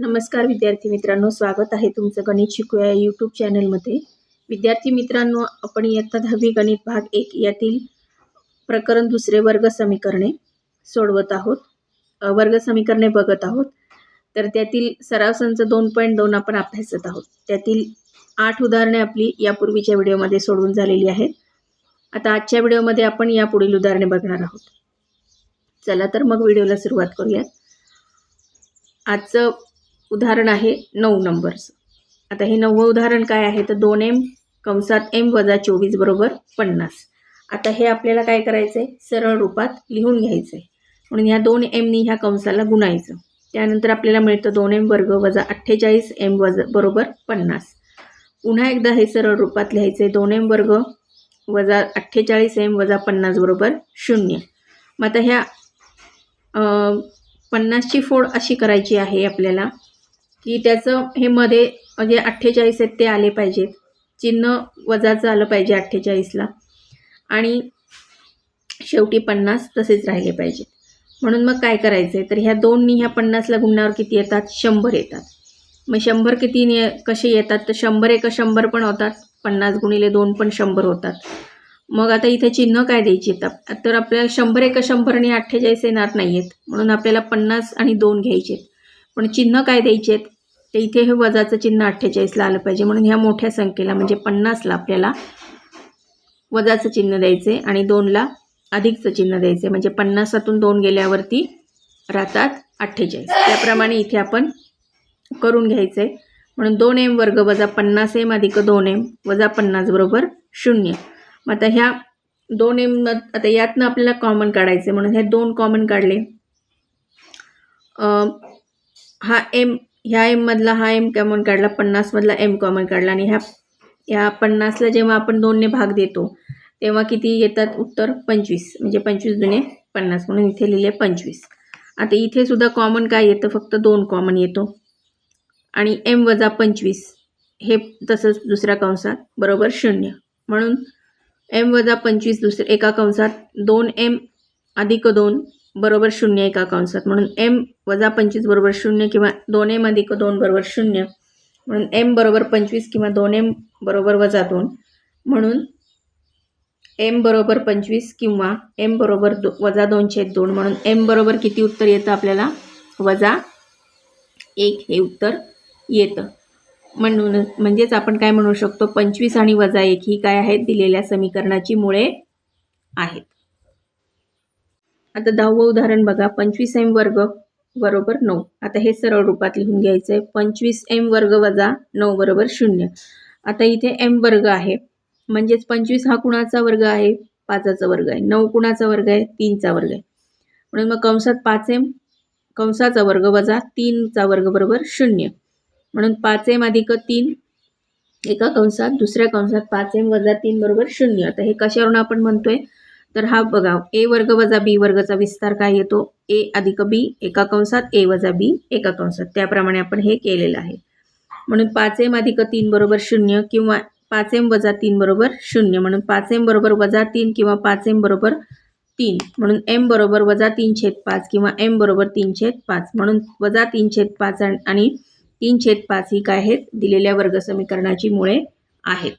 नमस्कार विद्यार्थी मित्रांनो स्वागत आहे तुमचं गणित शिकूया यूट्यूब चॅनलमध्ये विद्यार्थी मित्रांनो आपण इयत्ता दहावी गणित भाग एक यातील प्रकरण दुसरे वर्ग समीकरणे सोडवत आहोत. वर्ग समीकरणे बघत आहोत. तर त्यातील सराव संच दोन पॉईंट दोन आपण अभ्यासत आहोत. त्यातील आठ उदाहरणे आपली यापूर्वीच्या व्हिडिओमध्ये सोडवून झालेली आहेत. आता आजच्या व्हिडिओमध्ये आपण यापुढील उदाहरणे बघणार आहोत. चला तर मग व्हिडिओला सुरुवात करूयात. आजचं उदाहरण आहे नऊ नंबरचं. आता हे नववं उदाहरण काय आहे? तर दोन एम कंसात एम वजा चोवीस बरोबर पन्नास. आता हे आपल्याला काय करायचं आहे सरळ रूपात लिहून घ्यायचं आहे म्हणून ह्या दोन एमनी ह्या कंसाला गुणायचं. त्यानंतर आपल्याला मिळतं दोन एम वर्ग वजा अठ्ठेचाळीस एम वजा बरोबर पन्नास. पुन्हा एकदा हे सरळ रूपात लिहायचं आहे दोन एम वर्ग वजा अठ्ठेचाळीस एम वजा पन्नास बरोबर शून्य. मग आता ह्या पन्नासची फोड अशी करायची आहे आपल्याला. की त्याचं हे मध्ये जे अठ्ठेचाळीस आहेत ते आले पाहिजेत. चिन्ह वजाचं आलं पाहिजे अठ्ठेचाळीसला. आणि शेवटी पन्नास तसेच राहिले पाहिजेत. म्हणून मग काय करायचं आहे तर ह्या दोननी ह्या पन्नासला गुणण्यावर किती येतात? शंभर येतात. मग शंभर किती ने कसे येतात? तर शंभर एक शंभर पण होतात. पन्नास गुणिले दोन पण शंभर होतात. मग आता इथे चिन्ह काय द्यायची? येतात तर आपल्याला शंभर एक शंभर आणि अठ्ठेचाळीस येणार नाही आहेत म्हणून आपल्याला पन्नास आणि दोन घ्यायचे आहेत पण चिन्ह काय द्यायचे आहेत तर इथे हे वजाचं चिन्ह अठ्ठेचाळीसला आलं पाहिजे. म्हणून ह्या मोठ्या संख्येला म्हणजे पन्नासला आपल्याला वजाचं चिन्ह द्यायचे आणि दोनला अधिकचं चिन्ह द्यायचे म्हणजे पन्नासातून दोन गेल्यावरती राहतात अठ्ठेचाळीस. त्याप्रमाणे इथे आपण करून घ्यायचं आहे म्हणून दोन एम वर्ग वजा पन्नास एम अधिक दोन एम वजा पन्नास बरोबर शून्य. मग आता ह्या दोन एम आता यातनं आपल्याला कॉमन काढायचं आहे म्हणून हे दोन कॉमन काढले. हा एम ह्या एममधला हा एम कॉमन काढला पन्नासमधला एम कॉमन काढला आणि ह्या ह्या पन्नासला जेव्हा आपण दोनने भाग देतो तेव्हा किती येतात? उत्तर पंचवीस. म्हणजे पंचवीस जुने पन्नास म्हणून इथे लिहिले पंचवीस. आता इथे सुद्धा कॉमन काय येतं? फक्त दोन कॉमन येतो. आणि एम वजा पंचवीस हे तसंच दुसऱ्या कंसात बरोबर शून्य. म्हणून एम वजा पंचवीस दुसऱ्या एका कंसात दोन एम अधिक दोन बरोबर शून्य एका कंसात म्हणून एम वजा पंचवीस बरोबर शून्य किंवा दोन एम अधिक दोन बरोबर शून्य. म्हणून एम बरोबर पंचवीस किंवा दोन एम बरोबर वजा दोन. म्हणून एम बरोबर पंचवीस किंवा एम बरोबर दो वजा दोनशे दोन. म्हणून एम बरोबर किती उत्तर येतं आपल्याला? वजा एक हे उत्तर येतं. म्हणून म्हणजेच आपण काय म्हणू शकतो? पंचवीस आणि वजा एक ही काय आहेत? दिलेल्या समीकरणाची मुळे आहेत. आता दहावं उदाहरण बघा. पंचवीस एम वर्ग बरोबर नऊ. आता हे सरळ रूपात लिहून घ्यायचं आहे पंचवीस एम वर्ग वजा नऊ बरोबर शून्य. आता इथे एम वर्ग आहे. म्हणजेच पंचवीस हा कुणाचा वर्ग आहे? पाचाचा वर्ग आहे. नऊ कुणाचा वर्ग आहे? तीनचा वर्ग आहे. म्हणून मग कंसात पाच एम कंसाचा वर्ग वजा तीनचा वर्ग बरोबर शून्य. म्हणून पाच एम अधिक तीन एका कंसात दुसऱ्या कंसात पाच एम वजा तीन बरोबर शून्य. आता हे कशावरून आपण म्हणतोय? तर हा बघा ए वर्ग वजा बी वर्गचा विस्तार काय येतो? ए अधिक बी एका कंसात ए वजा बी एका कंसात. त्याप्रमाणे आपण हे केलेलं आहे. म्हणून पाच एम अधिक तीन बरोबर शून्य किंवा पाच एम वजा तीन बरोबर शून्य. म्हणून पाच एम बरोबर वजा तीन किंवा पाच एम बरोबर तीन. म्हणून एम बरोबर वजा तीन छेद पाच किंवा एम बरोबर तीन छेद पाच. म्हणून वजा तीन छेद पाच आणि- आणि तीन छेद पाच ही काय आहेत? दिलेल्या वर्ग समीकरणाची मुळे आहेत.